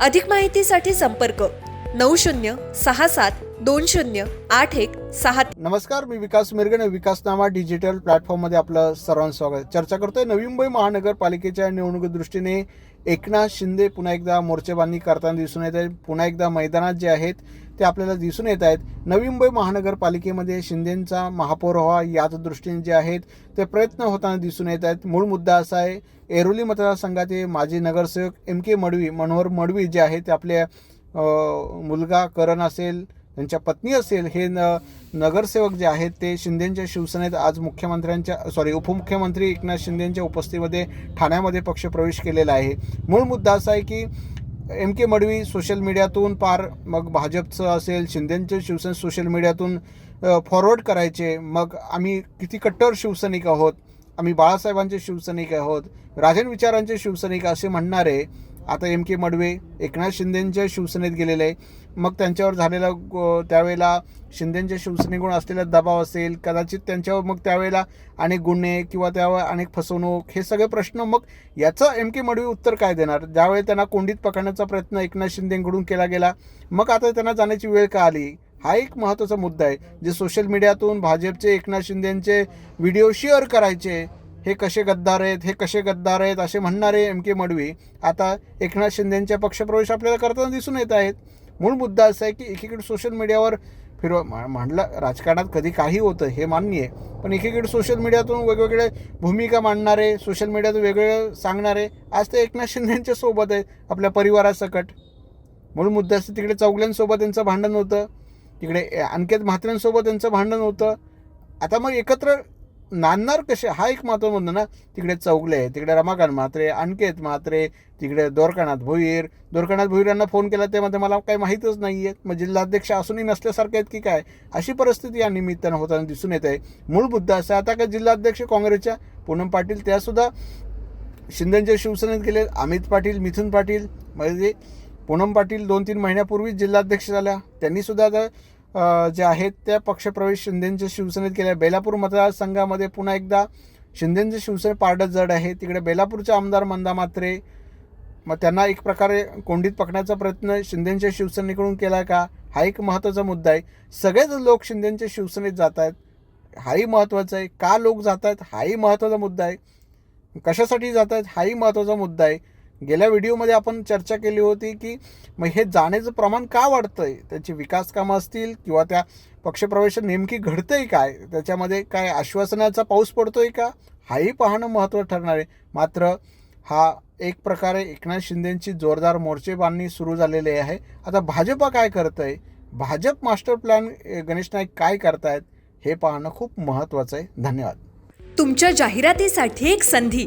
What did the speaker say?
अधिक माहितीसाठी संपर्क नऊ शून्य सहा सात दोन शून्य आठ एक सहा नमस्कार मी विकास मिरगणे विकासनामा डिजिटल प्लॅटफॉर्ममध्ये आपलं सर्वांचं स्वागत. चर्चा करतोय नवी मुंबई महानगरपालिकेच्या निवडणुकी दृष्टीने एकनाथ शिंदे पुन्हा एकदा मोर्चेबांधणी करताना दिसून येत आहेत. पुन्हा एकदा मैदानात जे आहेत ते आपल्याला दिसून येत आहेत. नवी मुंबई महानगरपालिकेमध्ये शिंदेंचा महापौर व्हावा याच दृष्टीने जे आहेत ते प्रयत्न होताना दिसून येत आहेत. मूळ मुद्दा असा आहे एरोली मतदारसंघाचे माजी नगरसेवक एम के मडवी मनोहर मडवी जे आहेत ते आपल्या मुलगा करण असेल त्यांच्या पत्नी असेल हे न नगरसेवक जे आहेत ते शिंदेच्या शिवसेनेत आज मुख्यमंत्र्यांच्या सॉरी उपमुख्यमंत्री एकनाथ शिंदेंच्या उपस्थितीमध्ये ठाण्यामध्ये पक्षप्रवेश केलेला आहे. मूळ मुद्दा असा आहे की एम के मडवी सोशल मीडियातून पार मग भाजपचं असेल शिंदेचे शिवसेना सोशल मीडियातून फॉरवर्ड करायचे मग आम्ही किती कट्टर शिवसैनिक आहोत आम्ही बाळासाहेबांचे शिवसैनिक आहोत राजन विचारांचे शिवसैनिक असे म्हणणारे आता एम के मडवे एकनाथ शिंदेंच्या शिवसेनेत गेलेले आहे. मग त्यांच्यावर झालेला त्यावेळेला शिंदेंच्या शिवसेनेकडून असलेला दबाव असेल कदाचित त्यांच्यावर मग त्यावेळेला अनेक गुन्हे किंवा त्यावर अनेक फसवणूक हे सगळे प्रश्न मग याचं एम के मडवी उत्तर काय देणार? ज्यावेळी त्यांना कोंडीत पकडण्याचा प्रयत्न एकनाथ शिंदेकडून केला गेला मग आता त्यांना जाण्याची वेळ का आली? हा एक महत्त्वाचा मुद्दा आहे जे सोशल मीडियातून भाजपचे एकनाथ शिंदेंचे व्हिडिओ शेअर करायचे हे कसे गद्दार आहेत हे कसे गद्दार आहेत असे म्हणणारे एम के मडवी आता एकनाथ शिंदेंच्या पक्षप्रवेश आपल्याला करताना दिसून येत आहेत. मूळ मुद्दा असा आहे की एकीकडे सोशल मीडियावर फिरव म्हणलं राजकारणात कधी काही होतं हे मान्य आहे पण एकीकडे सोशल मीडियातून वेगवेगळे भूमिका मांडणारे सोशल मीडियातून वेगवेगळे सांगणारे आज ते एकनाथ शिंदेंच्या सोबत आहे आपल्या परिवारासकट. मूळ मुद्दा असते तिकडे चौगल्यांसोबत त्यांचं भांडण होतं तिकडे अंकित म्हात्र्यांसोबत त्यांचं भांडण होतं. आता मग एकत्र नांदणार कसे? हा एक महत्त्व म्हणतो ना. तिकडे चौगले तिकडे रमाकांत म्हात्रे अंकित म्हात्रे तिकडे दोरकानाथ भोईर. दोरकानाथ भोईर यांना फोन केला त्यामध्ये मला काही माहीतच नाही आहे मग जिल्हाध्यक्ष असूनही नसल्यासारखे आहेत की काय? अशी परिस्थिती या निमित्तानं होताना दिसून येत आहे मूळ मुद्दा असा आता काय जिल्हाध्यक्ष काँग्रेसच्या? पूनम पाटील त्यासुद्धा शिंदेच्या शिवसेनेत गेले. अमित पाटील मिथुन पाटील म्हणजे पूनम पाटील दोन तीन महिन्यापूर्वीच जिल्हाध्यक्ष झाल्या. त्यांनीसुद्धा आता जे आहेत त्या पक्षप्रवेश शिंदेंच्या शिवसेनेत केल्या बेलापूर मतदारसंघामध्ये पुन्हा एकदा शिंदेंचे शिवसेने पारडं जड आहे. तिकडे बेलापूरचे आमदार मंदा मात्रे मग त्यांना एक प्रकारे कोंडीत पकडण्याचा प्रयत्न शिंदेंच्या शिवसेनेकडून केला का? हा एक महत्त्वाचा मुद्दा आहे. सगळेच लोक शिंदेंच्या शिवसेनेत जात आहेत हाही महत्त्वाचा आहे. का लोक जात आहेत हाही महत्त्वाचा मुद्दा आहे. कशासाठी जात आहेत हाही महत्त्वाचा मुद्दा आहे. गेल्या व्हिडिओमध्ये आपण चर्चा केली होती की मग हे जाण्याचं प्रमाण का वाढतं आहे त्याची विकास कामं असतील किंवा त्या पक्षप्रवेश नेमकी घडतंय काय? त्याच्यामध्ये काय आश्वासनाचा पाऊस पडतोय का? हाही पाहणं महत्त्व ठरणार आहे. मात्र हा एक प्रकारे एकनाथ शिंदेंची जोरदार मोर्चे बांधणी सुरू झालेली आहे. आता भाजपा काय करत आहे भाजप मास्टर प्लॅन गणेश नाईक काय करतायत हे पाहणं खूप महत्त्वाचं आहे. धन्यवाद. तुमच्या जाहिरातीसाठी एक संधी.